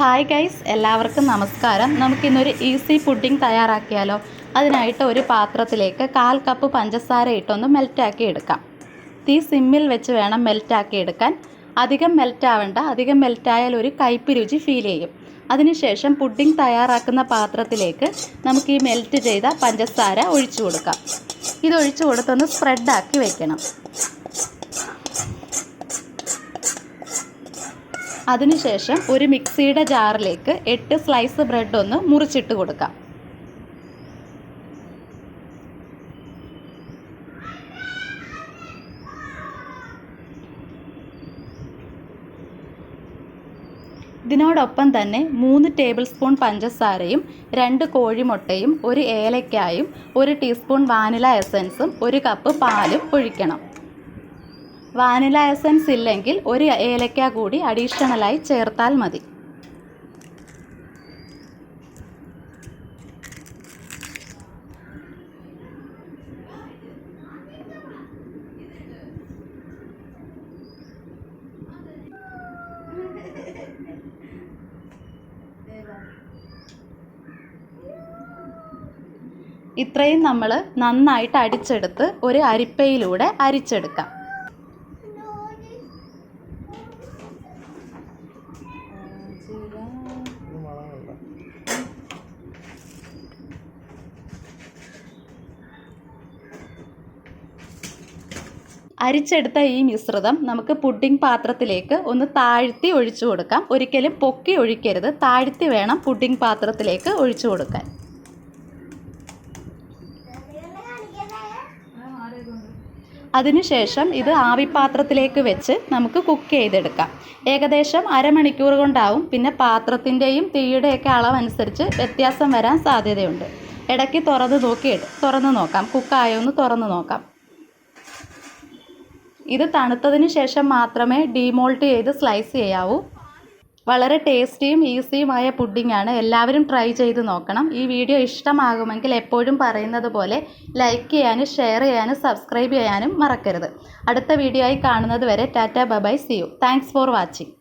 Hi guys എല്ലാവർക്കും നമസ്കാരം. നമുക്കിന്നൊരു ഈസി പുഡിംഗ് തയ്യാറാക്കിയാലോ? അതിനായിട്ട് ഒരു പാത്രത്തിലേക്ക് കാൽ കപ്പ് പഞ്ചസാര ഇട്ടൊന്ന് മെൽറ്റാക്കി എടുക്കാം. തീ സിമ്മിൽ വെച്ച് വേണം മെൽറ്റാക്കി എടുക്കാൻ. അധികം മെൽറ്റ് ആവണ്ട. അധികം മെൽറ്റായാൽ ഒരു കയ്പ് രുചി ഫീൽ ചെയ്യും. അതിനുശേഷം പുഡിംഗ് തയ്യാറാക്കുന്ന പാത്രത്തിലേക്ക് നമുക്ക് ഈ മെൽറ്റ് ചെയ്ത പഞ്ചസാര ഒഴിച്ചു കൊടുക്കാം. ഇത് ഒഴിച്ചു കൊടുത്തൊന്ന് സ്പ്രെഡാക്കി വെക്കണം. അതിനുശേഷം ഒരു മിക്സിയുടെ ജാറിലേക്ക് എട്ട് സ്ലൈസ് ബ്രെഡ് ഒന്ന് മുറിച്ചിട്ട് കൊടുക്കാം. ഇതിനോടൊപ്പം തന്നെ മൂന്ന് ടേബിൾ സ്പൂൺ പഞ്ചസാരയും രണ്ട് കോഴിമുട്ടയും ഒരു ഏലക്കായും ഒരു ടീസ്പൂൺ വാനില എസൻസും ഒരു കപ്പ് പാലും ഒഴിക്കണം. വാനില എസൻസ് ഇല്ലെങ്കിൽ ഒരു ഏലക്ക കൂടി അഡീഷണലായി ചേർത്താൽ മതി. ഇത്രയും നമ്മൾ നന്നായിട്ട് അടിച്ചെടുത്ത് ഒരു അരിപ്പയിലൂടെ അരിച്ചെടുക്കാം. അരിച്ചെടുത്ത ഈ മിശ്രിതം നമുക്ക് പുഡിംഗ് പാത്രത്തിലേക്ക് ഒന്ന് താഴ്ത്തി ഒഴിച്ചു കൊടുക്കാം. ഒരിക്കലും പൊക്കി ഒഴിക്കരുത്. താഴ്ത്തി വേണം പുഡിംഗ് പാത്രത്തിലേക്ക് ഒഴിച്ചു കൊടുക്കാൻ. അതിനുശേഷം ഇത് ആവിപാത്രത്തിലേക്ക് വെച്ച് നമുക്ക് കുക്ക് ചെയ്തെടുക്കാം. ഏകദേശം അരമണിക്കൂർ കൊണ്ടാവും. പിന്നെ പാത്രത്തിന്റെയും തീയുടെയൊക്കെ അളവനുസരിച്ച് വ്യത്യാസം വരാൻ സാധ്യതയുണ്ട്. ഇടയ്ക്ക് തുറന്ന് നോക്കി തുറന്ന് നോക്കാം. കുക്കായോ എന്ന് തുറന്ന് നോക്കാം. ഇത് തണുത്തതിന് ശേഷം മാത്രമേ ഡീമോൾട്ട് ചെയ്ത് സ്ലൈസ് ചെയ്യാവൂ. വളരെ ടേസ്റ്റിയും ഈസിയുമായ പുഡിങ്ങാണ്. എല്ലാവരും ട്രൈ ചെയ്ത് നോക്കണം. ഈ വീഡിയോ ഇഷ്ടമാകുമെങ്കിൽ എപ്പോഴും പറയുന്നത് പോലെ ലൈക്ക് ചെയ്യാനും ഷെയർ ചെയ്യാനും സബ്സ്ക്രൈബ് ചെയ്യാനും മറക്കരുത്. അടുത്ത വീഡിയോ ആയി കാണുന്നത് വരെ tata bye bye see you thanks for watching